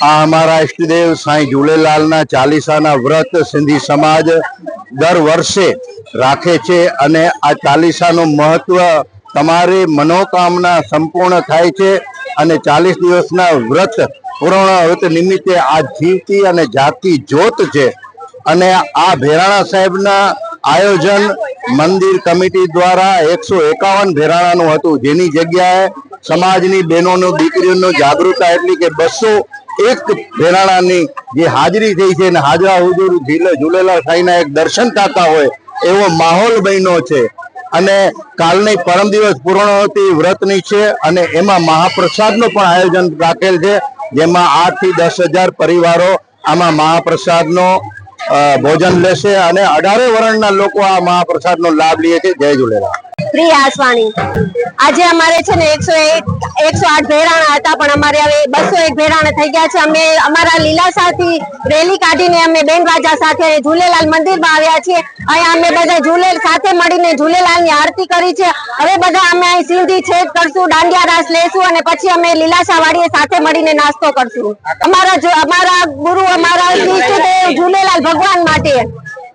આ અમારા ઈષ્ટદેવ સાંઈ ઝૂલેલાલના ચાલીસાના વ્રત સિંધી સમાજ દર વર્ષે રાખે છે અને આ ચાલીસાનું મહત્વ તમારી મનોકામના સંપૂર્ણ થાય છે અને ચાલીસ દિવસના વ્રત પૂર્ણ વ્રત નિમિત્તે આ જીવતી અને જાતિ જ્યોત છે. અને આ ભેરાણા સાહેબના આયોજન મંદિર કમિટી દ્વારા એકસો એકાવન ભેરાણાનું હતું. જેની જગ્યાએ સમાજની બહેનોનું, દીકરીઓનું જાગૃતતા એટલી કે બસો એક ભેરાણાની જે હાજરી થઈ છે અને હાજરા હુજુર ઝીલે ઝૂલેલાલ સાંઈના એક દર્શન થતા હોય એવો માહોલ બન્યો છે. અને કાલની પરમ દિવસ પૂર્ણાવતી વ્રતની છે અને એમાં મહાપ્રસાદનું પણ આયોજન રાખેલ છે, જેમાં આઠથી દસ હજાર પરિવારો આમાં મહાપ્રસાદનો ભોજન લેશે અને અઢારે વર્ણના લોકો આ મહાપ્રસાદનો લાભ લે છે. જય ઝૂલેલાલ. પ્રિય આજે અમારે છે ને એકસો એકસો આઠ ભેરાણા હતા, પણ અમારે હવે બસો એક ભેરાણા થઈ ગયા છે. અમે અમારા લીલાસાથી રેલી કાઢીને અમે બેન રાજા સાથે ઝૂલેલાલ મંદિરમાં આવ્યા છીએ. અહીંયા અમે બધા ઝૂલે સાથે મળીને ઝૂલેલાલની આરતી કરી છે. હવે બધા અમે અહીં સિંધી છેદ કરશું, દાંડિયા રાસ લેશું અને પછી અમે લીલાશા વાળીએ સાથે મળીને નાસ્તો કરશું. અમારા અમારા ગુરુ, અમારા ઝૂલેલાલ ભગવાન માટે.